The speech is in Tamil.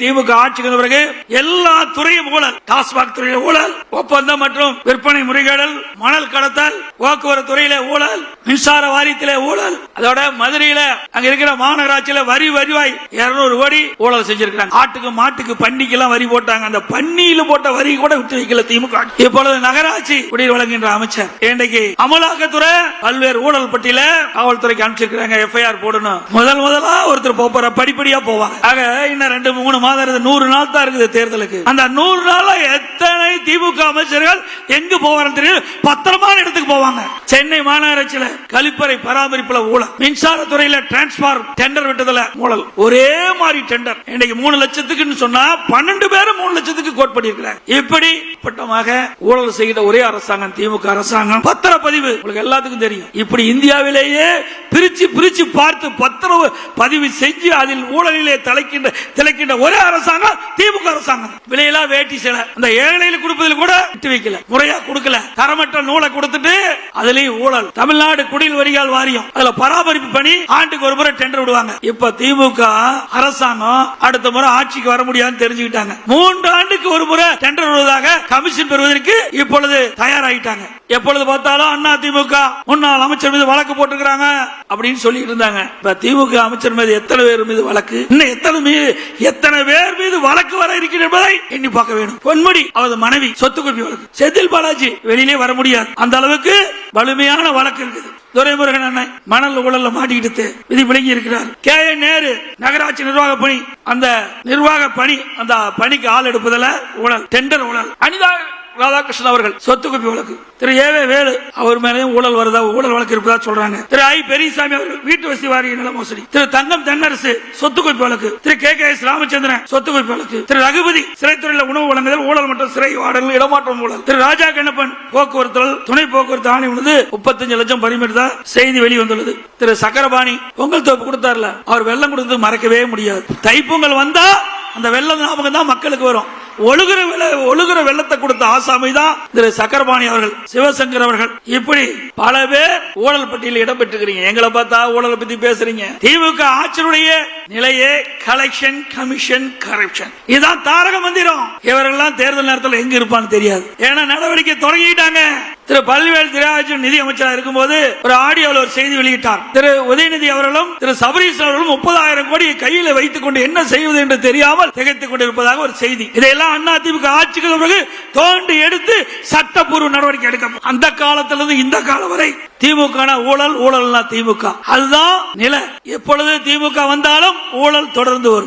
திமுக ஆட்சிக்கு பிறகு எல்லா துறையும் ஊழல். டாஸ்மாக் துறையில ஊழல் ஒப்பந்தம் மற்றும் விற்பனை முறைகேடல் மணல் கடத்தல் போக்குவரத்து துறையில ஊழல் மின்சார வாரியத்திலே ஊழல். அதோட மதுரையில அங்க இருக்கிற மாநகராட்சியில வரி வருவாய் 200 கோடி ஊழல் செஞ்சிருக்காங்க ஆட்டுக்கு மாட்டுக்கு பன்னிக்கு எல்லாம் வரி போட்டாங்க. அந்த பன்னியில போட்ட வரி கூட விட்டு வைக்கல திமுக இப்பொழுது நகராட்சி குடிநீர் வழங்குகின்ற அமைச்சர். இன்றைக்கு அமலாக்கத்துறை பல்வேறு ஊழல் பட்டியல காவல்துறைக்கு அனுப்பிச்சிருக்காங்க எஃப்ஐஆர் போடணும். முதல் முதலா ஒருத்தர் போற படிப்படியா போவாங்க. ஆக இன்னும் ரெண்டு மூணு மாதம் இருக்குது நூறு நாள் தான் இருக்குது தேர்தலுக்கு. அந்த நூறு நாள்ல எத்தனை திமுக அமைச்சர்கள் எங்க போவாங்க தெரியும் பத்திரமான இடத்துக்கு போவாங்க. சென்னை மாநகராட்சியில கழிப்பறை பராமரிப்புல ஊழல் மின்சாரத்துறையில டிரான்ஸ்பார் டெண்டர் விட்டதுல ஊழல். ஒரே மாதிரி டெண்டர் இன்னைக்கு மூணு லட்சத்துக்குன்னு சொன்னா பன்னெண்டு பேரும் மூணு லட்சத்துக்கு கோட் பண்ணிருக்கிறாங்க இப்படி பட்டமாக ஊழல் செய்த ஒரே அரசாங்கம் திமுக அரசாங்கம். பத்திரப்பதிவு. உங்களுக்கு எல்லாத்துக்கும் தெரியும். இப்படி இந்தியாவிலேயே பிரிச்சு பிரிச்சு பார்த்து பத்திர பதிவு செஞ்சு அதில் ஊழலிலே தலைக்கின்ற திளைக்கின்ற ஒரே அரசாங்கம் திமுக அரசாங்கம். விலை வேட்டி சில. அந்த ஏழையில் கொடுப்பதில் கூட விட்டு வைக்கல. முறையா கொடுக்கல. தரமற்ற நூலை கொடுத்துட்டு அதுலயும் ஊழல். தமிழ்நாடு குடில் வரிகால் வாரியம். அதுல பராமரிப்பு பணி ஆண்டுக்கு ஒரு முறை டெண்டர் விடுவாங்க. இப்ப திமுக அரசாங்கம் அடுத்த முறை ஆட்சிக்கு வர முடியாதுன்னு தெரிஞ்சுக்கிட்டாங்க. மூன்று ஆண்டுக்கு ஒரு முறை டெண்டர் விடுவதாக கமிஷன் பெறுவதற்கு இப்பொழுது தயாராகிட்டாங்க எப்பொழுது பார்த்தாலும் அண்ணா திமுக முன்னாள் அமைச்சர் மீது வழக்கு போட்டுக்கிறாங்க அப்படின்னு சொல்லிட்டு இருந்தாங்க. இப்ப திமுக அமைச்சர் மீது எத்தனை பேர் மீது வழக்கு? இன்னும் எத்தனை மீது எத்தனை பேர் மீது வழக்கு வர இருக்கிறது என்பதை எண்ணி பார்க்க வேண்டும். பொன்முடி அவரது மனைவி சொத்து குவிப்பு வழக்கு. செந்தில் பாலாஜி வெளியிலே வர முடியாது. அந்த அளவுக்கு வலிமையான வழக்கு இருக்குது. துரைமுருகன் அண்ணன் மணல் ஊழல்ல மாட்டிக்கிட்டு விதி விளங்கி இருக்கிறார். கே. என் நேரு நகராட்சி நிர்வாக பணி. அந்த நிர்வாக பணி அந்த பணிக்கு ஆள் எடுப்பதில் ஊழல் டெண்டர் ஊழல் அனிதா ராதாகிருஷ்ணன் அவர்கள் சொத்து குப்பி வழக்கு திரு ஏவே வேலு அவர் மேலேயும் ஊழல் வருதா? ஊழல் வழக்கு இருப்பதா சொல்றாங்க. திரு ஐ பெரியசாமி அவர்கள் வீட்டு வசதி வாரிய நில மோசடி. திரு தங்கம் தென்னரசு சொத்து குவிப்பு வழக்கு Thiru K K S Ramachandran சொத்து குவிப்பு வழக்கு திரு ரகுபதி சிறைத்துறையில் உணவு வழங்குதல் ஊழல் மற்றும் சிறை வாடல் இடமாற்றம் ஊழல். திரு ராஜா கண்ணப்பன் போக்குவரத்து துணை போக்குவரத்து ஆணை உள்ளது முப்பத்தஞ்சு லட்சம் பரிமாற்றதா செய்தி வெளிவந்துள்ளது. திரு சக்கரபாணி பொங்கல் தோப்பு கொடுத்தார்ல. அவர் வெள்ளம் கொடுத்தது மறக்கவே முடியாது. தைப்பொங்கல் வந்தா அந்த வெள்ளம் ஞாபகம் தான் மக்களுக்கு வரும். ஒழுகுற வெள்ள ஒழுகுற வெள்ளத்தை கொடுத்த ஆசாமி தான் திரு சக்கரபாணி அவர்கள் சிவசங்கர் அவர்கள். இப்படி பல பேர் ஊழல் பட்டியலில் இடம் எங்களை பார்த்தா ஊழலை பத்தி பேசுறீங்க. திமுக ஆட்சியுடைய நிலையே கலெக்ஷன் கமிஷன் கரப்ஷன் இதுதான் தாரக மந்திரம். இவர்கள் தேர்தல் நேரத்தில் எங்க இருப்பான்னு தெரியாது. ஏன்னா நடவடிக்கை தொடங்கிட்டாங்க. திரு பல்வேல் திராஜன் நிதி அமைச்சராக இருக்கும்போது ஒரு ஆடியோவில் ஒரு செய்தி வெளியிட்டார். திரு உதயநிதி அவர்களும் திரு சபரீஷ் அவர்களும் முப்பதாயிரம் கோடி கையில் வைத்துக் கொண்டு என்ன செய்வது என்று தெரியாமல் திகைத்துக் கொண்டிருப்பதாக ஒரு செய்தி. இதையெல்லாம் அண்ணா திமுக ஆட்சிக்கு பிறகு தோண்டி எடுத்து சட்டப்பூர்வ நடவடிக்கை எடுக்க அந்த காலத்திலிருந்து இந்த காலம் வரை திமுக ஊழல் ஊழல்னா திமுக. அதுதான் நிலை. எப்பொழுது திமுக வந்தாலும் ஊழல் தொடர்ந்து வரும்.